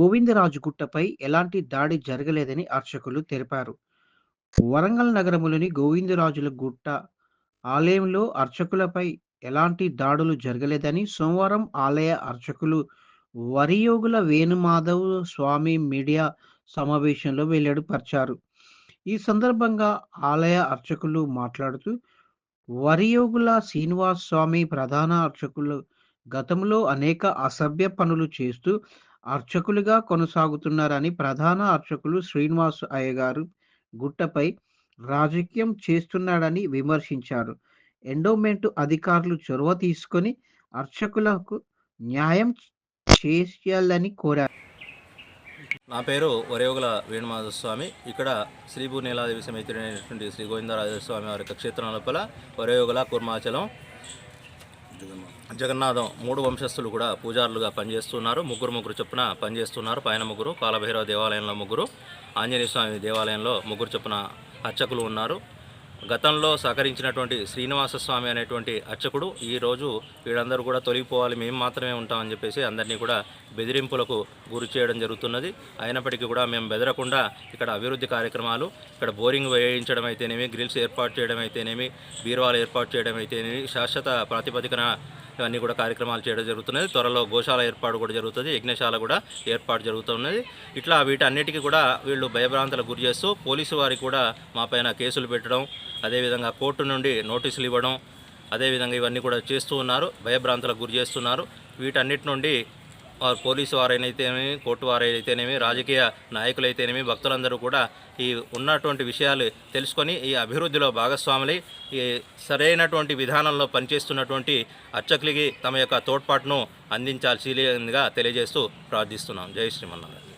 గోవిందరాజు గుట్టపై ఎలాంటి దాడి జరగలేదని అర్చకులు తెలిపారు. వరంగల్ నగరంలోని గోవిందరాజుల గుట్ట ఆలయంలో అర్చకులపై ఎలాంటి దాడులు జరగలేదని సోమవారం ఆలయ అర్చకులు వరియోగుల వేణుమాధవ్ స్వామి మీడియా సమావేశంలో వెల్లడిపరిచారు. ఈ సందర్భంగా ఆలయ అర్చకులు మాట్లాడుతూ వరియోగుల శ్రీనివాస్ స్వామి ప్రధాన అర్చకులు గతంలో అనేక అసభ్య పనులు చేస్తూ అర్చకులుగా కొనసాగుతున్నారని ప్రధాన అర్చకులు శ్రీనివాస్ అయ్యగారు గుట్టపై రాజకీయం చేస్తున్నాడని విమర్శించారు. ఎండోమెంట్ అధికారులు చొరవ తీసుకొని అర్చకులకు న్యాయం చేయాలని కోరారు. నా పేరు వరేవుగల వేణుమాధస్వామి ఇక్కడ శ్రీభూ నీలాదేవి సమేతుడైనటువంటి శ్రీ గోవిందరాజస్వామి వారి యొక్క క్షేత్రం లోపల వరేవుగల కుర్మాచలం జగన్నాథం. మూడు వంశస్థులు కూడా పూజారులుగా పనిచేస్తున్నారు. ముగ్గురు ముగ్గురు చొప్పున పనిచేస్తున్నారు. పైన ముగ్గురు కాలభైరవ దేవాలయంలో ముగ్గురు ఆంజనేయ స్వామి దేవాలయంలో ముగ్గురు చొప్పున అర్చకులు ఉన్నారు. గతంలో సహకరించినటువంటి శ్రీనివాస స్వామి అనేటువంటి అర్చకుడు ఈరోజు వీళ్ళందరూ కూడా తొలగిపోవాలి మేము మాత్రమే ఉంటామని చెప్పేసి అందరినీ కూడా బెదిరింపులకు గురి చేయడం జరుగుతున్నది. అయినప్పటికీ కూడా మేము బెదరకుండా ఇక్కడ అభివృద్ధి కార్యక్రమాలు ఇక్కడ బోరింగ్ వేయించడం అయితేనేమి గ్రిల్స్ ఏర్పాటు చేయడం అయితేనేమి బీరువాలు ఏర్పాటు చేయడం అయితేనేమి శాశ్వత ప్రాతిపదికన ఇవన్నీ కూడా కార్యక్రమాలు చేయడం జరుగుతున్నది. త్వరలో గోశాల ఏర్పాటు కూడా జరుగుతుంది. యజ్ఞశాల కూడా ఏర్పాటు జరుగుతున్నది. ఇట్లా వీటన్నిటికీ కూడా వీళ్ళు భయభ్రాంతలకు గురి చేస్తూ పోలీసు వారికి కూడా మా పైన కేసులు పెట్టడం అదేవిధంగా కోర్టు నుండి నోటీసులు ఇవ్వడం అదేవిధంగా ఇవన్నీ కూడా చేస్తూ ఉన్నారు. భయభ్రాంతలకు గురి చేస్తున్నారు. వీటన్నిటి నుండి వారు పోలీసు వారైనైతేనేమి కోర్టు వారైతేనేమి రాజకీయ నాయకులైతేనేమి భక్తులందరూ కూడా ఈ ఉన్నటువంటి విషయాలు తెలుసుకొని ఈ అభివృద్ధిలో భాగస్వాములై ఈ సరైనటువంటి విధానంలో పనిచేస్తున్నటువంటి అర్చకులకి తమ యొక్క తోడ్పాటును అందించాల్సిందిగా తెలియజేస్తూ ప్రార్థిస్తున్నాం. జై శ్రీమన్నారాయణ.